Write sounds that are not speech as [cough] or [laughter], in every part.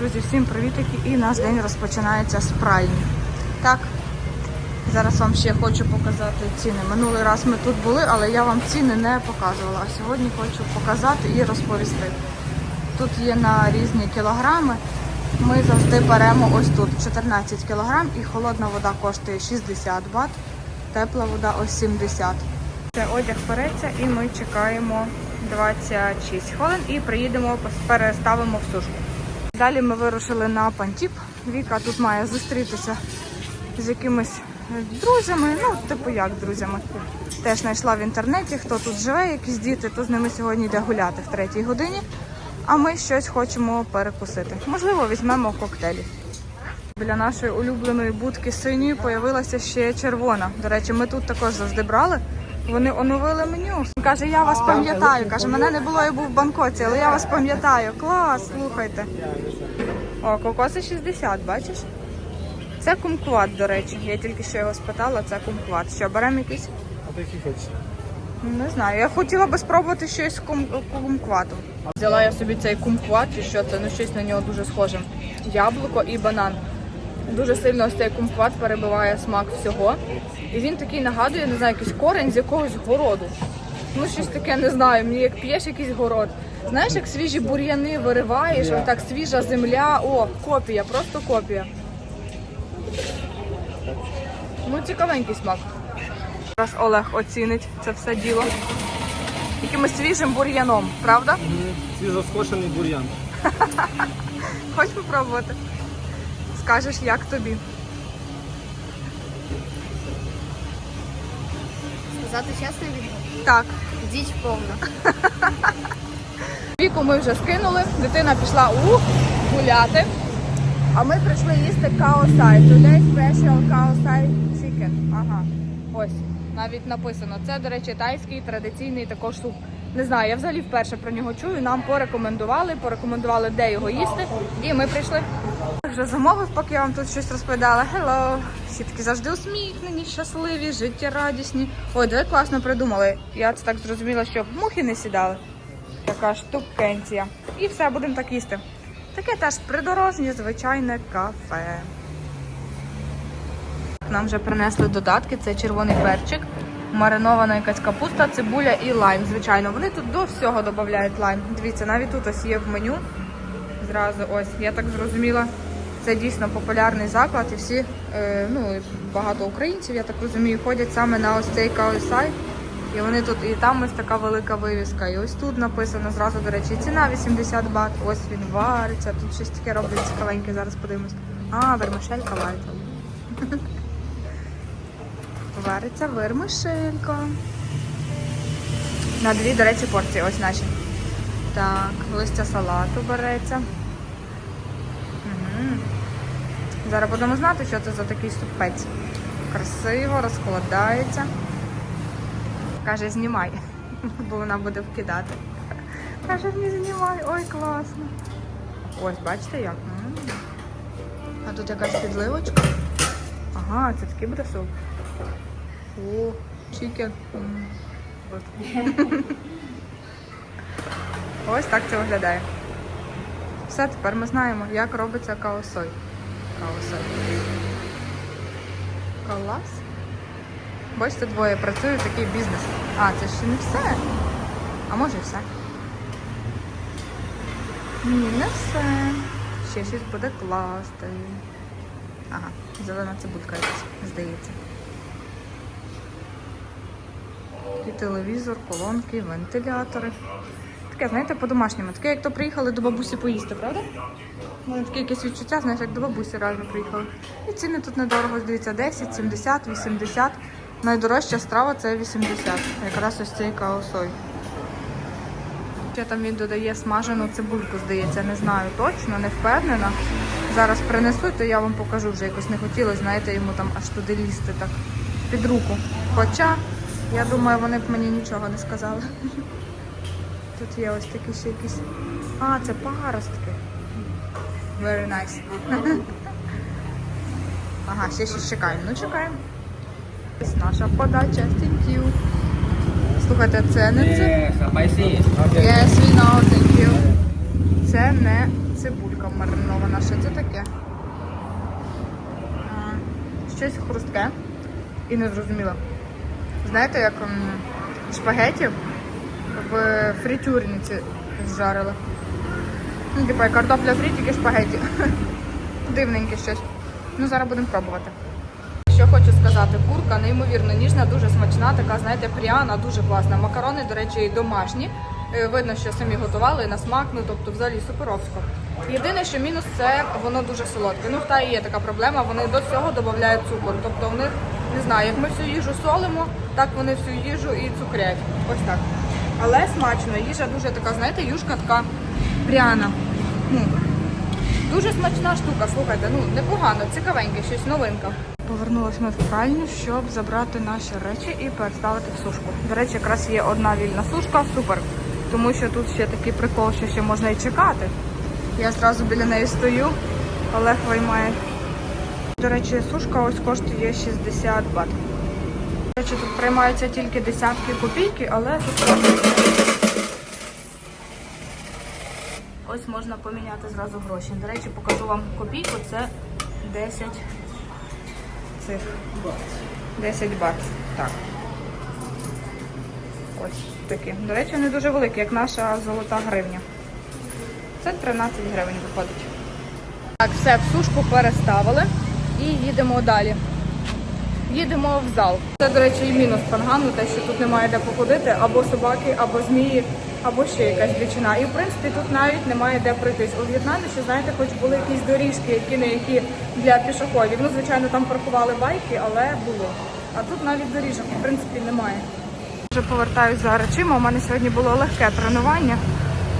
Друзі, всім привітики! І наш день розпочинається з пральні. Так, зараз вам ще хочу показати ціни. Минулий раз ми тут були, але я вам ціни не показувала. А сьогодні хочу показати і розповісти. Тут є на різні кілограми. Ми завжди беремо ось тут 14 кілограм і холодна вода коштує 60 бат, тепла вода ось 70. Це одяг переться і ми чекаємо 26 хвилин і приїдемо, переставимо в сушку. Далі ми вирушили на Пантіп. Віка тут має зустрітися з якимись друзями. Ну, типу як друзями. Теж знайшла в інтернеті, хто тут живе, якісь діти, то з ними сьогодні йде гуляти в третій годині. А ми щось хочемо перекусити. Можливо, візьмемо коктейлі. Біля нашої улюбленої будки синьої появилася ще червона. До речі, ми тут також завжди брали. Вони оновили меню. Каже, я вас пам'ятаю. Каже, мене не було, я був в Бангкоці, але я вас пам'ятаю. Клас, слухайте. О, кокоси 60, бачиш? Це кумкват, до речі. Я тільки що його спитала, це кумкват. Що, беремо якийсь? А ти який хочеш? Не знаю. Я хотіла би спробувати щось з кум... кумкватом. Взяла я собі цей кумкват, чи що це, ну щось на нього дуже схоже. Яблуко і банан. Дуже сильно ось цей кумкват перебиває смак всього. І він такий нагадує, не знаю, якийсь корень з якогось городу. Ну, щось таке не знаю, мені як п'єш якийсь город. Знаєш, як свіжі бур'яни вириваєш, Yeah. отак свіжа земля. О, копія, просто копія. Ну, цікавенький смак. Зараз Олег оцінить це все діло. Якимось свіжим бур'яном, правда? Свіжоскошений бур'ян. [laughs] Хочеш попробувати? Скажеш, як тобі. Сказати чесно відгук. Так. Діч повна. [laughs] Віку ми вже скинули, дитина пішла у гуляти. А ми прийшли їсти каосай. Today special каосай chicken. Ага. Ось, навіть написано. Це, до речі, тайський традиційний також суп. Не знаю, я взагалі вперше про нього чую. Нам порекомендували, порекомендували, де його їсти. І ми прийшли. Вже замовив, поки я вам тут щось розповідала. Hello! Всі такі завжди усміхнені, щасливі, життєрадісні. Ой, де класно придумали. Я це так зрозуміла, щоб мухи не сідали. Така штукенція. І все, будемо так їсти. Таке теж придорожнє, звичайне кафе. Нам вже принесли додатки, це червоний перчик, маринована якась капуста, цибуля і лайм. Звичайно, вони тут до всього додають лайм. Дивіться, навіть тут ось є в меню. Зразу ось, я так зрозуміла, це дійсно популярний заклад, і всі, е, ну багато українців, я так розумію, ходять саме на ось цей каосай. І вони тут, і там ось така велика вивіска. І ось тут написано зразу, до речі, ціна 80 бат. Ось він вариться. Тут щось таке роблять цікавеньке, зараз подивимось. А, вермишелька [laughs] вариться. Вариться вермишелька. На дві, до речі, порції, ось наші. Так, листя салату береться. Зараз будемо знати, що це за такий супець. Красиво розкладається. Каже, знімай, [laughs] бо вона буде вкидати. Каже, не знімай, ой, класно. Ось, бачите як? А тут якась підливочка. Ага, це такий буде. О, чікен. [laughs] Ось так це виглядає. Все, тепер ми знаємо, як робиться каосой. Каосой. Клас. Бачите, двоє працюють такий бізнес. А, це ще не все. А може і все. Ні, не все. Ще щось буде класти. Ага, зелена цибулька якась, здається. І телевізор, колонки, вентилятори. Таке, знаєте, по-домашньому. Таке, як то приїхали до бабусі поїсти, правда? Вони таке якесь відчуття, знаєш, як до бабусі реально приїхали. І ціни тут недорого, здається, 10, 70, 80. Найдорожча страва це 80. Якраз ось цей каосой. Ще там він додає смажену цибульку, здається, не знаю точно, не впевнена. Зараз принесуть, то я вам покажу вже якось не хотілося, знаєте, йому там аж туди лізти так під руку. Хоча, я думаю, вони б мені нічого не сказали. [laughs] Тут є ось такі ще якісь. А, це паростки. Very nice. [laughs] Ага, ще щось чекаємо. Ну чекаємо. Ось наша подача. Thank you. Слухайте, це не це. Yes, we know, thank you. Це не цибулька маринована. Що це таке? Щось хрустке і незрозуміло. Знаєте, як ем, шпагеті в фритюрниці жарили. Ну, типа картопля фрі, тільки шпагеті. Дивненьке щось. Ну, зараз будемо пробувати. Що хочу сказати, курка неймовірно ніжна, дуже смачна, така, знаєте, пряна, дуже класна. Макарони, до речі, домашні. Е, Видно, що самі готували на смак, ну тобто взагалі суперовсько. Єдине, що мінус це воно дуже солодке. Ну, в Таї є така проблема, вони до цього додають цукор. Тобто в них, не знаю, як ми всю їжу солимо, так вони всю їжу і цукрять. Ось так. Але смачно, їжа дуже така, знаєте, юшка така пряна. Ну, Дуже смачна штука, слухайте, ну непогано, цікавеньке, щось новинка. Повернулася ми в пральню, щоб забрати наші речі і переставити в сушку. До речі, якраз є одна вільна сушка, супер. Тому що тут ще такий прикол, що ще можна і чекати. Я зразу біля неї стою, Олег виймає. До речі, сушка ось коштує 60 бат. До речі, тут приймаються тільки десятки копійки, але тут Ось можна поміняти зразу гроші. До речі, покажу вам копійку, це 10 цих 10 бат. Так. Ось такі. До речі, вони дуже великі, як наша золота гривня. Це 13 гривень виходить. Так, все, в сушку переставили і їдемо далі. Їдемо в зал. Це, до речі, і мінус пангану, те, що тут немає де походити, або собаки, або змії, або ще якась дичина. І в принципі тут навіть немає де пройтись. У В'єтнамі ще знаєте, хоч були якісь доріжки, які не які для пішоходів. Ну, звичайно, там паркували байки, але було. А тут навіть доріжок, в принципі, немає. Вже повертаюсь за речима. У мене сьогодні було легке тренування.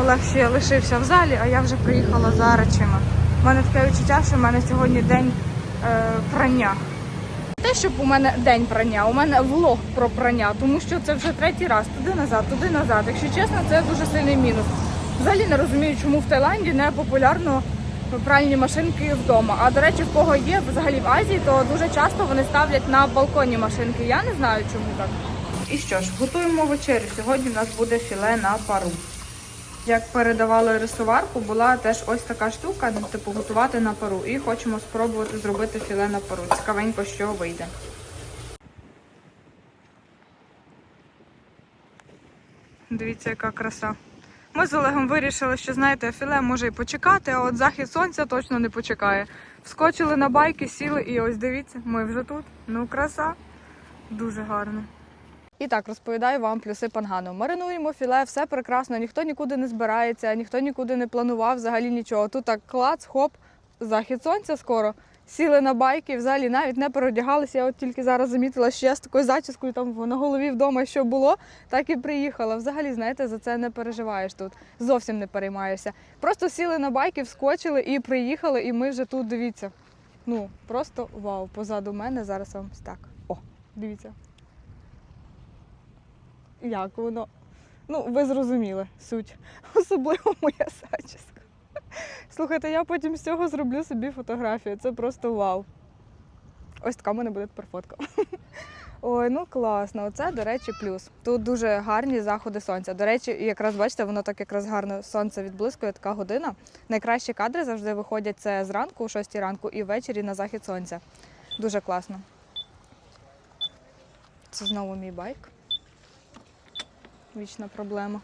Олег ще лишився в залі, а я вже приїхала за речима. У мене таке відчуття, що в мене сьогодні день е, прання. Те, щоб у мене день прання, у мене влог про прання, тому що це вже третій раз, туди назад, туди назад. Якщо чесно, це дуже сильний мінус. Взагалі не розумію, чому в Таїланді не популярно пральні машинки вдома. А до речі, в кого є взагалі в Азії, то дуже часто вони ставлять на балконі машинки. Я не знаю, чому так. І що ж, готуємо вечерю. Сьогодні у нас буде філе на пару. Як передавали рисоварку, була теж ось така штука, ну, типу готувати на пару. І хочемо спробувати зробити філе на пару. Цікавенько, що вийде. Дивіться, яка краса. Ми з Олегом вирішили, що знаєте, філе може і почекати, а от захід сонця точно не почекає. Вскочили на байки, сіли і ось дивіться, ми вже тут. Ну, краса. Дуже гарно. І так розповідаю вам плюси пангану. Маринуємо філе, все прекрасно, ніхто нікуди не збирається, ніхто нікуди не планував взагалі нічого. Тут так клац, хоп, захід сонця скоро. Сіли на байки, взагалі навіть не переодягалися. Я от тільки зараз замітила, що я з такою зачіскою там на голові вдома що було, так і приїхала. Взагалі, знаєте, за це не переживаєш тут. Зовсім не переймаєшся. Просто сіли на байки, вскочили і приїхали, і ми вже тут дивіться. Ну, просто вау. Позаду мене зараз вам так. О, дивіться як воно. Ну, ви зрозуміли суть. [laughs] Особливо моя зачіска. Слухайте, я потім з цього зроблю собі фотографію. Це просто вау. Ось така в мене буде тепер фотка. [laughs] Ой, ну класно. Оце, до речі, плюс. Тут дуже гарні заходи сонця. До речі, якраз бачите, воно так якраз гарно сонце відблискує, така година. Найкращі кадри завжди виходять це зранку, о 6 ранку, і ввечері на захід сонця. Дуже класно. Це знову мій байк вічна проблема.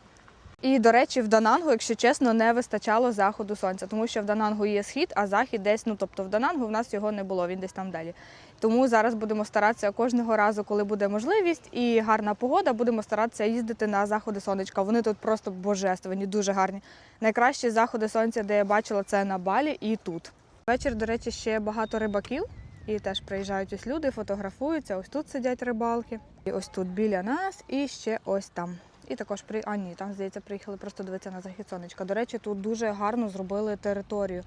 І, до речі, в Данангу, якщо чесно, не вистачало заходу сонця, тому що в Данангу є схід, а захід десь, ну тобто в Данангу в нас його не було, він десь там далі. Тому зараз будемо старатися кожного разу, коли буде можливість і гарна погода, будемо старатися їздити на заходи сонечка. Вони тут просто божественні, дуже гарні. Найкращі заходи сонця, де я бачила, це на Балі і тут. Вечір, до речі, ще багато рибаків. І теж приїжджають ось люди, фотографуються. Ось тут сидять рибалки. І ось тут біля нас, і ще ось там. І також при а ні, там здається, приїхали просто дивитися на захід сонечка. До речі, тут дуже гарно зробили територію.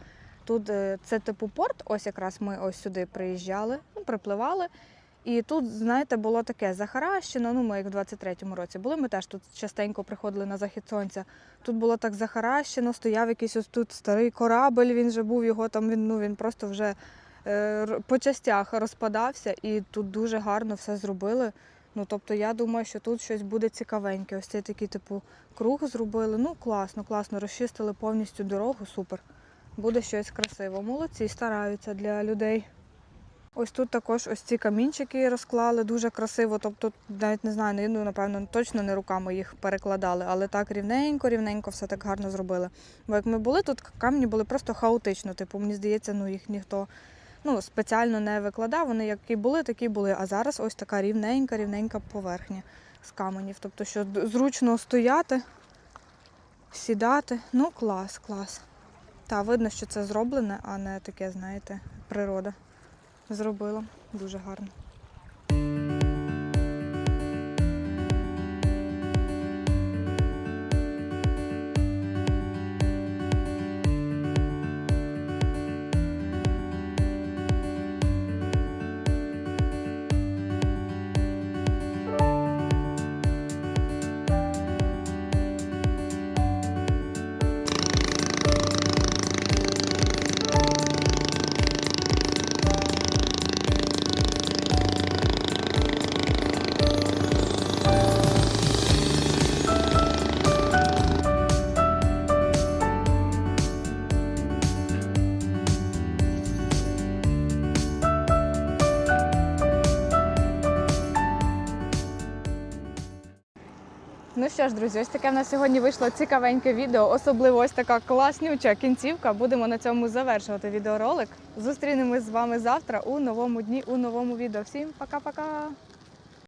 Тут е, це типу порт. Ось якраз ми ось сюди приїжджали, ну, припливали. І тут, знаєте, було таке захаращено. Ну, ми як в 23-му році були. Ми теж тут частенько приходили на захід сонця. Тут було так захаращено, стояв якийсь ось тут старий корабель. Він вже був його там. Він ну він просто вже е, по частях розпадався, і тут дуже гарно все зробили. Ну, тобто, я думаю, що тут щось буде цікавеньке. Ось цей такий, типу, круг зробили. Ну, класно, класно, розчистили повністю дорогу, супер. Буде щось красиво. Молодці, стараються для людей. Ось тут також ось ці камінчики розклали дуже красиво. Тобто, навіть не знаю, ну напевно, точно не руками їх перекладали, але так рівненько, рівненько все так гарно зробили. Бо як ми були, тут камні були просто хаотично. Типу, мені здається, ну їх ніхто ну, спеціально не викладав. Вони які були, такі були. А зараз ось така рівненька, рівненька поверхня з каменів. Тобто, що зручно стояти, сідати. Ну, клас, клас. Та видно, що це зроблене, а не таке, знаєте, природа зробила. Дуже гарно. Ну що ж, друзі, ось таке в нас сьогодні вийшло цікавеньке відео, особливо ось така класнюча кінцівка. Будемо на цьому завершувати відеоролик. Зустрінемось з вами завтра у новому дні, у новому відео. Всім пока-пока!